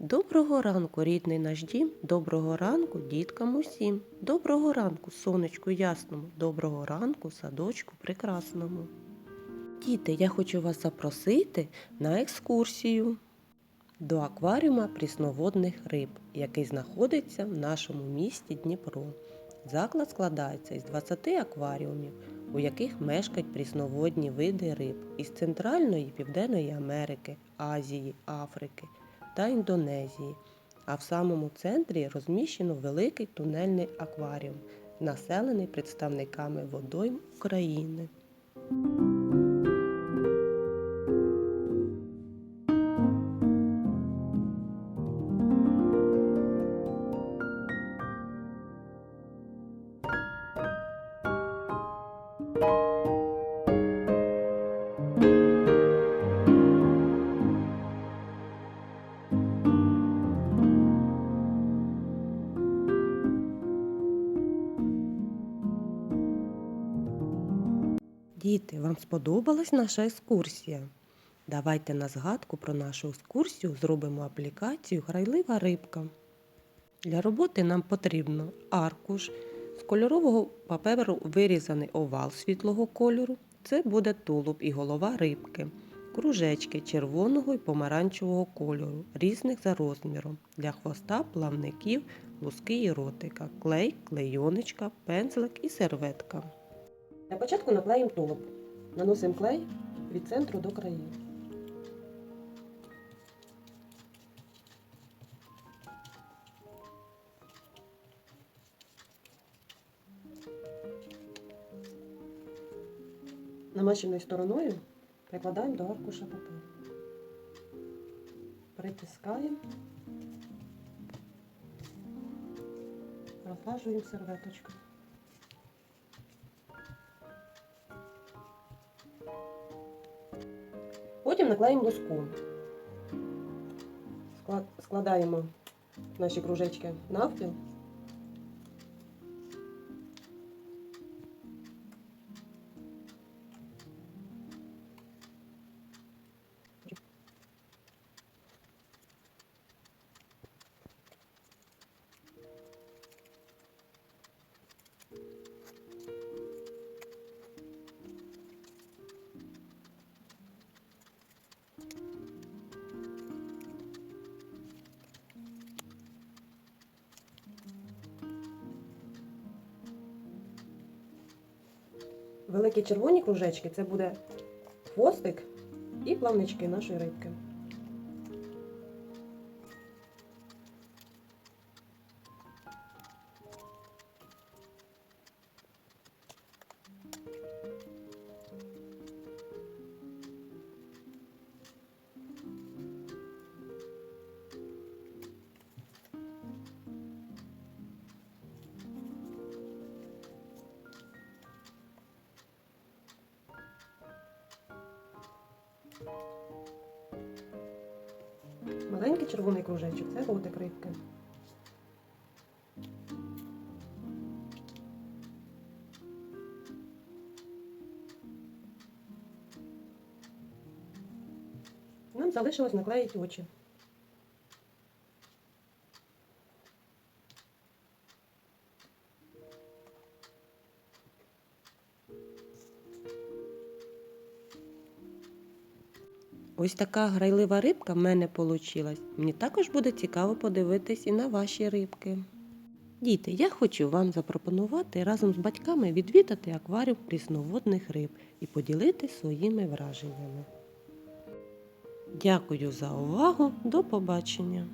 Доброго ранку, рідний наш дім, доброго ранку, діткам усім. Доброго ранку, сонечку ясному, доброго ранку, садочку прекрасному. Діти, я хочу вас запросити на екскурсію до акваріума прісноводних риб, який знаходиться в нашому місті Дніпро. Заклад складається із 20 акваріумів, у яких мешкають прісноводні види риб із Центральної і Південної Америки, Азії, Африки та Індонезії. А в самому центрі розміщено великий тунельний акваріум, населений представниками водойм України. Діти, вам сподобалась наша екскурсія? Давайте на згадку про нашу екскурсію зробимо аплікацію Грайлива рибка. Для роботи нам потрібно аркуш. З кольорового паперу вирізаний овал світлого кольору. Це буде тулуб і голова рибки. Кружечки червоного і помаранчевого кольору, різних за розміром. Для хвоста, плавників, луски і ротика, клей, клейоночка, пензлик і серветка. Для початку наклеїмо тулуб. Наносимо клей від центру до країв. Намащеною стороною прикладаємо до аркуша паперу. Притискаємо, розлажуємо серветочкою. Потім наклеїмо луску. Складаємо наші кружечки навпіл. Великі червоні кружечки це буде хвостик і плавнички нашої рибки. Маленький червоний кружечок це ротик рибки. Нам залишилось наклеїти очі. Ось така грайлива рибка в мене вийшла. Мені також буде цікаво подивитись і на ваші рибки. Діти, я хочу вам запропонувати разом з батьками відвідати акваріум прісноводних риб і поділитися своїми враженнями. Дякую за увагу. До побачення!